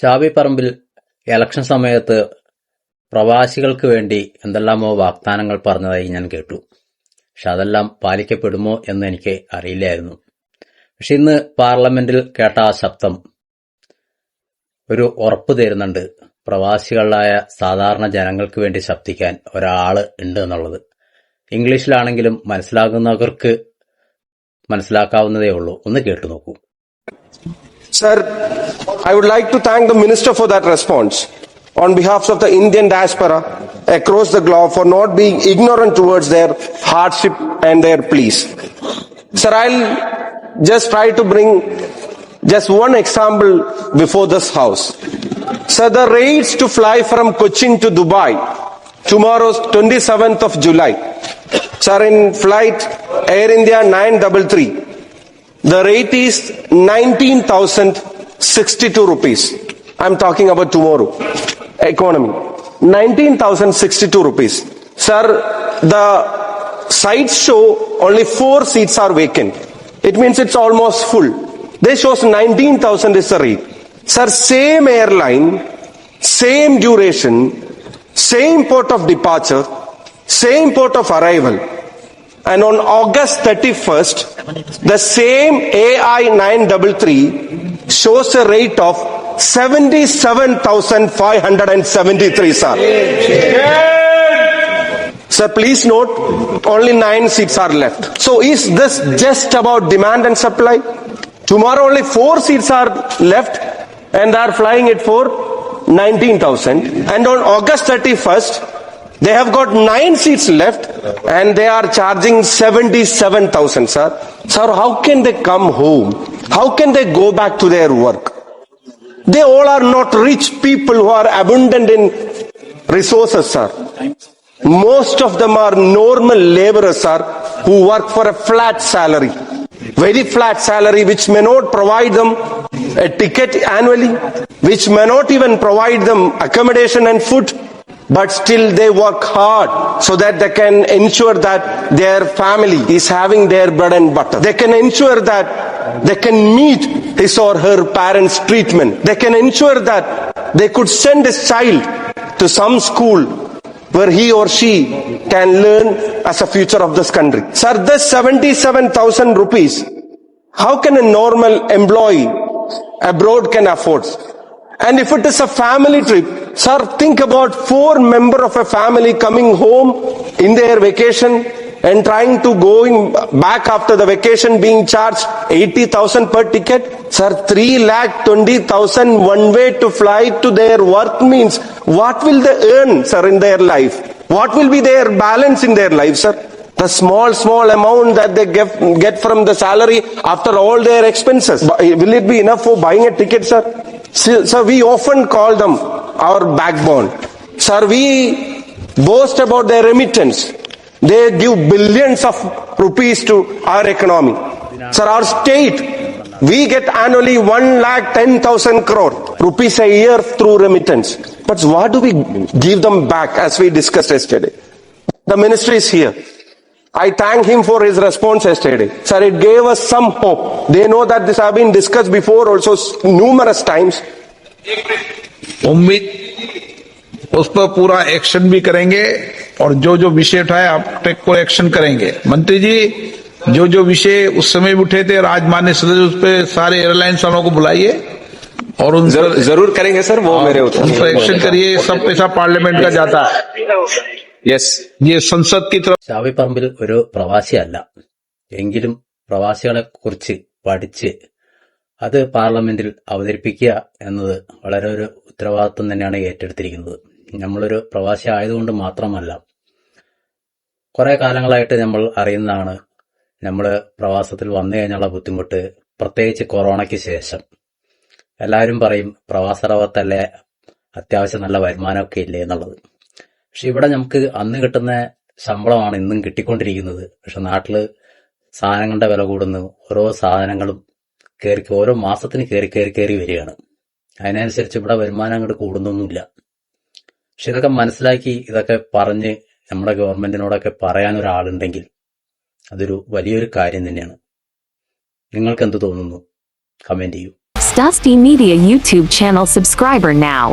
ഷാബി പറമ്പിൽ election സമയത്ത് പ്രവാസികൾക്ക് വേണ്ടി എന്തെല്ലാമോ വാഗ്ദാനങ്ങൾ പറഞ്ഞതായി ഞാൻ കേട്ടു. പക്ഷെ അതെല്ലാം പാലിക്കപ്പെടുമോ എന്ന് എനിക്ക് അറിയില്ലായിരുന്നു. പക്ഷെ ഇന്ന് പാർലമെന്റിൽ കേട്ട ആ ശബ്ദം ഒരു ഉറപ്പ് തരുന്നുണ്ട്. പ്രവാസികളായ സാധാരണ ജനങ്ങൾക്ക് വേണ്ടി ശബ്ദിക്കാൻ ഒരാൾ ഉണ്ട് എന്നുള്ളത്. ഇംഗ്ലീഷിലാണെങ്കിലും മനസ്സിലാകുന്നവർക്ക് മനസ്സിലാക്കാവുന്നതേ ഉള്ളൂ. ഒന്ന് കേട്ടു നോക്കൂ. Sir, I would like to thank the Minister for that response on behalf of the Indian diaspora across the globe for not being ignorant towards their hardship and their pleas. Sir, I'll just try to bring just one example before this house. Sir, the rates to fly from Cochin to Dubai tomorrow's 27th of July. Sir, in flight Air India 933. The rate is 19,062 rupees. I'm talking about tomorrow. Economy. 19,062 rupees. Sir, the sites show only four seats are vacant. It means it's almost full. This shows 19,000 is the rate. Sir, same airline, same duration, same port of departure, same port of arrival. And on August 31st, the same AI 933 shows a rate of 77,573, sir. Sir, please note, only nine seats are left. So is this just about demand and supply? Tomorrow only four seats are left and they are flying it for 19,000. And on August 31st, they have got nine seats left and they are charging 77,000, sir. Sir, how can they come home? How can they go back to their work? They all are not rich people who are abundant in resources, sir. Most of them are normal laborers, sir, who work for a flat salary. Very flat salary which may not provide them a ticket annually, which may not even provide them accommodation and food, but still they work hard so that they can ensure that their family is having their bread and butter. They can ensure that they can meet his or her parents' treatment. They can ensure that they could send his child to some school where he or she can learn as a future of this country. Sir, this 77,000 rupees, how can a normal employee abroad can afford? And if it is a family trip, sir, think about four member of a family coming home in their vacation and trying to going back after the vacation being charged 80,000 per ticket. Sir, 3 lakh 20,000 one way to fly to their work means what will they earn, sir, in their life? What will be their balance in their life, sir? The small, small amount that they get, get from the salary after all their expenses. Will it be enough for buying a ticket, sir? Sir, sir, we often call them our backbone. Sir, we boast about their remittance. They give billions of rupees to our economy. Sir, our state, we get annually 1 lakh 10,000 crore rupees a year through remittance. But what do we give them back as we discussed yesterday? The ministry is here. I thank him for his response yesterday. Sir, it gave us some hope. They know that this have been discussed before also numerous times. उम्मीद उस पर पूरा action भी करेंगे और जो जो विषय उठाए आप टेक को एक्शन करेंगे मंत्री जी जो जो विषय उस समय भी उठे थे राजमान्य सदस्य उस पर सारे एयरलाइंस वालों को बुलाइए और उन जरूर पर जरूर करेंगे सर वो मेरे उन पर एक्शन करिए सब पैसा पार्लियामेंट का जाता है यस ये संसद की तरफ ഷാബി പറമ്പിൽ ഒരു പ്രവാസിയല്ല എങ്കിലും പ്രവാസികളെ കുറിച്ച് പഠിച്ച് അത് പാർലമെന്റിൽ അവതരിപ്പിക്കുക എന്നത് വളരെ ഒരു ഉത്തരവാദിത്വം തന്നെയാണ് ഏറ്റെടുത്തിരിക്കുന്നത്. നമ്മളൊരു പ്രവാസി ആയതുകൊണ്ട് മാത്രമല്ല കുറെ കാലങ്ങളായിട്ട് നമ്മൾ അറിയുന്നതാണ് നമ്മൾ പ്രവാസത്തിൽ വന്നു കഴിഞ്ഞുള്ള ബുദ്ധിമുട്ട് പ്രത്യേകിച്ച് കൊറോണയ്ക്ക് ശേഷം. എല്ലാവരും പറയും പ്രവാസറവത്തല്ലേ അത്യാവശ്യം നല്ല വരുമാനമൊക്കെ ഇല്ലേ എന്നുള്ളത്. പക്ഷെ ഇവിടെ നമുക്ക് അന്ന് കിട്ടുന്ന ശമ്പളമാണ് ഇന്നും കിട്ടിക്കൊണ്ടിരിക്കുന്നത്. പക്ഷെ നാട്ടിൽ സാധനങ്ങളുടെ വില കൂടുന്നു ഓരോ സാധനങ്ങളും കയറി ഓരോ മാസത്തിന് കയറി കയറി കയറി വരികയാണ്. അതിനനുസരിച്ച് ഇവിടെ വരുമാനം അങ്ങോട്ട് കൂടുന്നൊന്നുമില്ല. പക്ഷെ ഇതൊക്കെ മനസ്സിലാക്കി ഇതൊക്കെ പറഞ്ഞ് നമ്മുടെ ഗവൺമെന്റിനോടൊക്കെ പറയാൻ ഒരാളുണ്ടെങ്കിൽ അതൊരു വലിയൊരു കാര്യം തന്നെയാണ്. നിങ്ങൾക്ക് എന്ത് തോന്നുന്നു? കമന്റ് ചെയ്യൂ. Dusty media YouTube channel subscriber now.